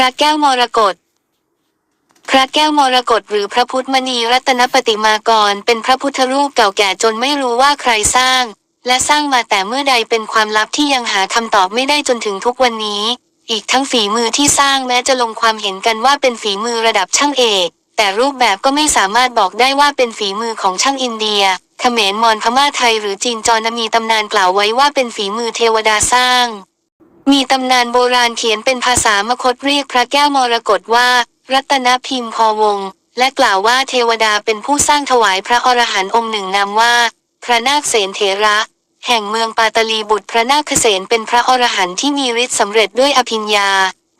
ระแก้วมรกตพระแก้วมรกตหรือพระพุทธมณีรัตนปฏิมากร เป็นพระพุทธรูปเก่าแก่จนไม่รู้ว่าใครสร้าง และสร้างมาแต่เมื่อใดเป็นความลับที่ยังหาคำตอบไม่ได้จนถึงทุกวันนี้ อีกทั้งฝีมือที่สร้างแม้จะลงความเห็นกันว่าเป็นฝีมือระดับช่างเอก แต่รูปแบบก็ไม่สามารถบอกได้ว่าเป็นฝีมือของช่างอินเดียเขมรมอญพม่าไทยหรือจีนจอนมีตำนานกล่าวไว้ว่าเป็นฝีมือเทวดาสร้าง มีตำนานโบราณเขียนเป็นภาษามคตเรียกพระแก้วมรกตว่า รัตนพิมพวง และกล่าวว่าเทวดาเป็นผู้สร้างถวายพระอรหันต์องค์หนึ่งนามว่า พระนาคเสนเถระ แห่งเมืองปาตลีบุตรพระนาคเสนเป็นพระอรหันต์ที่มีฤทธิ์สำเร็จด้วยอภิญญา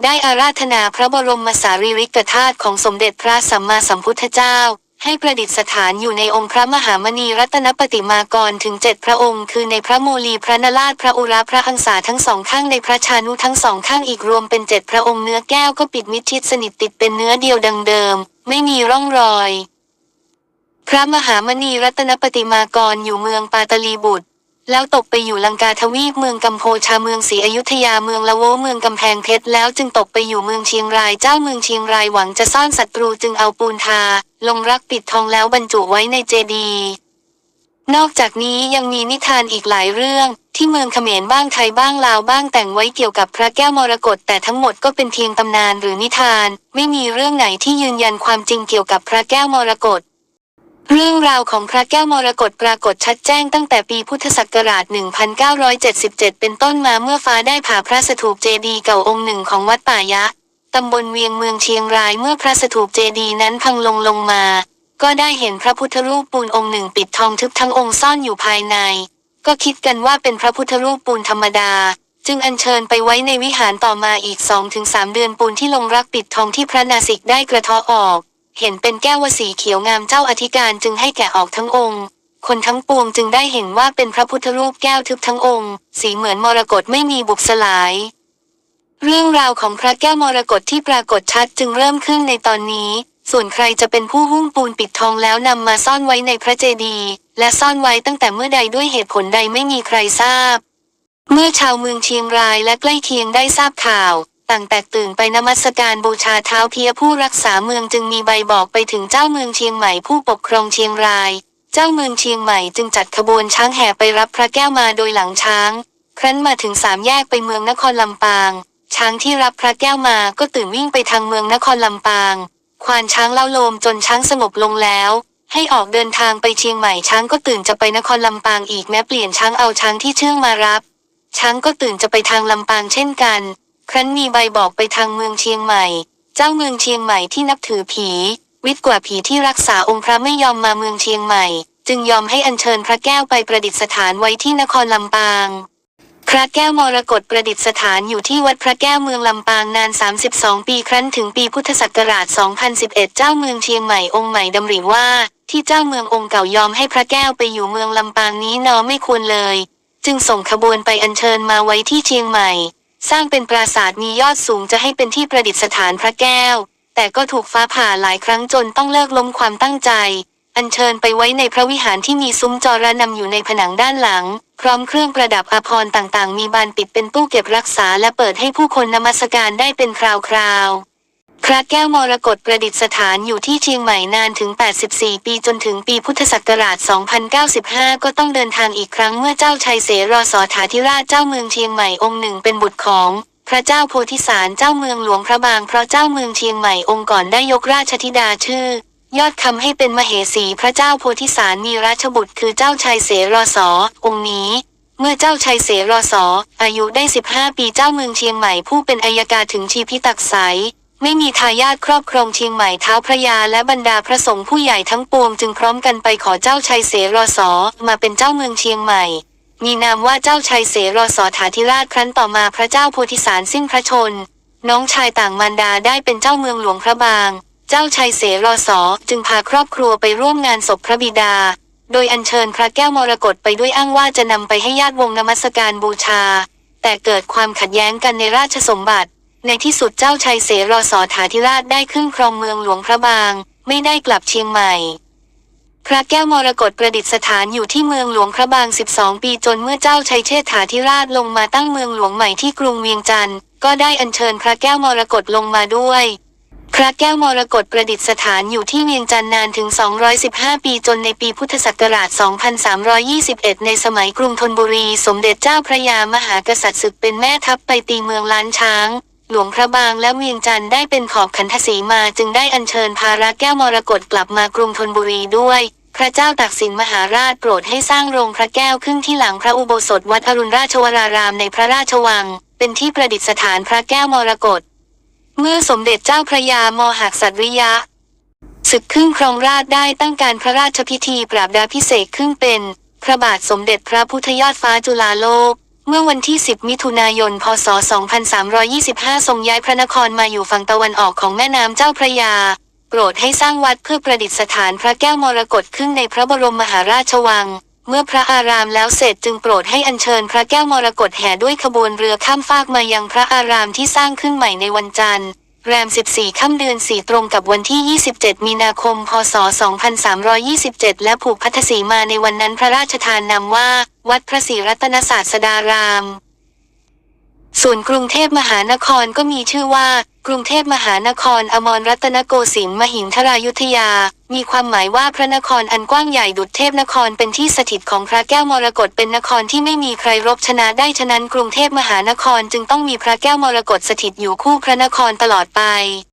ได้อาราธนาพระบรมสารีริกธาตุของสมเด็จพระสัมมาสัมพุทธเจ้า ให้ประดิษฐานอยู่ในองค์พระมหามณีรัตนปฏิมากรถึงเจ็ดพระองค์ คือในพระโมลีพระนราชพระอุราพระอังสาทั้งสองข้างในพระชานุทั้งสองข้างอีกรวมเป็นเจ็ดพระองค์เนื้อแก้วก็ปิดมิดชิดสนิทติดเป็นเนื้อเดียวดังเดิม ไม่มีร่องรอย พระมหามณีรัตนปฏิมากรอยู่เมืองปาตลีบุตร แล้วตกไปอยู่ลังกาทวีปเมืองกัมโพชาเมืองศรีอยุธยาเมืองละโวเมืองกำแพงเพชรแล้วจึงตกไปอยู่เมืองเชียงรายเจ้าเมืองเชียงรายหวังจะซ่อนศัตรูจึงเอาปูนทา ลงรักปิดทองแล้วบรรจุไว้ในเจดีย์นอกจากนี้ยังมีนิทานอีกหลายเรื่อง ที่เมืองเขมรบ้างไทยบ้างลาวบ้างแต่งไว้เกี่ยวกับพระแก้วมรกตแต่ทั้งหมดก็เป็นเพียงตำนานหรือนิทาน ไม่มีเรื่องไหนที่ยืนยันความจริงเกี่ยวกับพระแก้วมรกต เรื่องราวของพระแก้วมรกตปรากฏชัดแจ้งตั้งแต่ปีพุทธศักราช 1977 เป็นต้นมาเมื่อฟ้าได้ผ่าพระสถูปเจดีย์เก่าองค์หนึ่งของวัดป่ายะ ตำบลเวียงเมืองเชียงรายเมื่อพระสถูปเจดีย์นั้นพังลงลงมา ก็ได้เห็นพระพุทธรูปปูนองค์หนึ่งปิดทองทึบทั้งองค์ซ่อนอยู่ภายใน ก็คิดกันว่าเป็นพระพุทธรูปปูนธรรมดา จึงอัญเชิญไปไว้ในวิหารต่อมาอีก 2-3 เดือนปูนที่ลงรักปิดทองที่พระนาสิกได้กระเทาะออก เห็นเป็นแก้วสีเขียวงามเจ้าอธิการจึงให้แกะออกทั้งองค์ คนทั้งปวงจึงได้เห็นว่าเป็นพระพุทธรูปแก้วทึบทั้งองค์ สีเหมือนมรกตไม่มีบุบสลาย เรื่องราวของพระแก้วมรกตที่ปรากฏชัดจึงเริ่มขึ้นในตอนนี้ ส่วนใครจะเป็นผู้หุ้มปูนปิดทองแล้วนำมาซ่อนไว้ในพระเจดีย์และซ่อนไว้ตั้งแต่เมื่อใดด้วยเหตุผลใดไม่มีใครทราบ เมื่อชาวเมืองเชียงรายและใกล้เคียงได้ทราบข่าว ต่างแตกตื่นไปนมัสการบูชาเท้าเพียผู้รักษาเมืองจึงมีใบบอกไปถึงเจ้าเมืองเชียงใหม่ผู้ปกครองเชียงราย เจ้าเมืองเชียงใหม่จึงจัดขบวนช้างแห่ไปรับพระแก้วมาโดยหลังช้าง ครั้นมาถึงสามแยกไปเมืองนครลำปาง ช้างที่รับพระแก้วมาก็ตื่นวิ่งไปทางเมืองนครลำปาง ควานช้างเล่าโลมจนช้างสงบลงแล้วให้ออกเดินทางไปเชียงใหม่ช้างก็ตื่นจะไปนครลำปางอีกแม้เปลี่ยนช้างเอาช้างที่เชื่องมารับ ช้างก็ตื่นจะไปทางลำปางเช่นกัน ครั้นมีใบบอกไปทางเมืองเชียงใหม่ เจ้าเมืองเชียงใหม่ที่นับถือผี วิทย์กว่าผีที่รักษาองค์พระไม่ยอมมาเมืองเชียงใหม่ จึงยอมให้อัญเชิญพระแก้วไปประดิษฐานไว้ที่นครลำปาง พระแก้วมรกตประดิษฐานอยู่ที่วัดพระแก้วเมืองลำปางนาน 32 ปีครั้นถึงปีพุทธศักราช 2011 เจ้าเมืองเชียงใหม่องค์ใหม่ดำริว่า ที่เจ้าเมืององค์เก่ายอมให้พระแก้วไปอยู่เมืองลำปางนี้นอไม่ควรเลย จึงส่งขบวนไปอัญเชิญมาไว้ที่เชียงใหม่ สร้างเป็นปราสาทมียอดสูงจะให้เป็นที่ประดิษฐานพระแก้ว แต่ก็ถูกฟ้าผ่าหลายครั้งจนต้องเลิกล้มความตั้งใจ อัญเชิญไปไว้ในพระวิหารที่มีซุ้มจอระนำอยู่ในผนังด้านหลัง พร้อมเครื่องประดับอภรณ์ต่างๆ มีบานปิดเป็นตู้เก็บรักษาและเปิดให้ผู้คนนมัสการได้เป็นคราวๆ พระแก้วมรกตประดิษฐานอยู่ที่เชียงใหม่นานถึง 84 ปีจนถึงปีพุทธศักราช 2095 ก็ต้องเดินทางอีกครั้งเมื่อเจ้าชัยเสรอสอถาธิราชเจ้าเมืองเชียงใหม่องค์หนึ่งเป็นบุตรของพระเจ้าโพธิสารเจ้าเมืองหลวงพระบางเพราะเจ้าเมืองเชียงใหม่องค์ก่อนได้ยกราชธิดาชื่อ ยอดคำให้เป็นมเหสีพระเจ้าโพธิสารมีราชบุตรคือเจ้าชัยเสรอสอองค์นี้ เมื่อเจ้าชัยเสรอสออายุได้ 15 ปีเจ้าเมืองเชียงใหม่ผู้เป็นอัยการถึงชีพิตักไสย ไม่มีทายาทครอบครองเชียงใหม่เท้าพระยาและบรรดาพระสงฆ์ผู้ใหญ่ทั้งปวงจึงพร้อมกันไปขอเจ้าชัยเสรอสอมาเป็นเจ้าเมืองเชียงใหม่ มีนามว่าเจ้าชัยเสรอสอถาธิราชครั้นต่อมาพระเจ้าโพธิสารสิ้นพระชน น้องชายต่างมารดาได้เป็นเจ้าเมืองหลวงพระบาง เจ้าชัยเสรอสอจึงพาครอบครัวไปร่วมงานศพพระบิดา โดยอัญเชิญพระแก้วมรกตไปด้วยอ้างว่าจะนำไปให้ญาติวงนมัสการบูชา แต่เกิดความขัดแย้งกันในราชสมบัติ ในที่สุดเจ้าชัยเสรอสอถาธิราชได้ขึ้นครองเมืองหลวงพระบาง ไม่ได้กลับเชียงใหม่ พระแก้วมรกตประดิษฐานอยู่ที่เมืองหลวงพระบาง 12 ปีจนเมื่อเจ้าชัยเชษฐาธิราชลงมาตั้งเมืองหลวงใหม่ที่กรุงเวียงจันทร์ก็ได้อัญเชิญพระแก้วมรกตลงมาด้วย พระแก้วมรกตประดิษฐานอยู่ที่เวียงจันทร์นานถึง 215 ปีจนในปีพุทธศักราช 2321 ในสมัยกรุงธนบุรี สมเด็จเจ้าพระยามหากษัตริย์ศึกเป็นแม่ทัพไปตีเมืองล้านช้าง หลวงพระบางและเวียงจันทร์ได้เป็นขอบขันธสีมาจึงได้อัญเชิญพาระแก้วมรกตกลับมากรุงธนบุรีด้วย พระเจ้าตากสินมหาราชโปรดให้สร้างโรงพระแก้วขึ้นที่หลังพระอุโบสถวัดอรุณราชวรารามในพระราชวัง เป็นที่ประดิษฐานพระแก้วมรกตเมื่อสมเด็จเจ้าพระยามหักสัตริยะศึกขึ้นครองราชได้ตั้งการพระราชพิธีปราบดาพิเศษกขึ้นเป็น พระบาทสมเด็จพระพุทธยอดฟ้าจุฬาโลก เมื่อวันที่ 10 มิถุนายน พศ 2325 ทรงย้ายพระนครมาอยู่ฝั่งตะวันออกของแม่น้ำเจ้าพระยา โปรดให้สร้างวัดเพื่อประดิษฐานพระแก้วมรกตขึ้นในพระบรมมหาราชวัง เมื่อพระอารามแล้วเสร็จจึงโปรดให้อัญเชิญพระแก้วมรกตแห่ด้วยขบวนเรือข้ามฟากมายังพระอารามที่สร้างขึ้นใหม่ในวันจันทร์ แรม 14 ค่ำเดือน 4 ตรงกับวันที่ 27 มีนาคม พศ 2327 และผูกพัทธสีมาในวันนั้นพระราชทานนามว่า วัดพระศรีรัตนศาสดาราม ส่วนกรุงเทพมหานครก็มีชื่อว่า กรุงเทพมหานครอมรรัตนโกสินทร์มหินทรายุทธยา มีความหมายว่าพระนครอันกว้างใหญ่ดุจเทพนครเป็นที่สถิตของพระแก้วมรกตเป็นนครที่ไม่มีใครรบชนะได้ฉะนั้นกรุงเทพมหานครจึงต้องมีพระแก้วมรกตสถิตอยู่คู่พระนครตลอดไป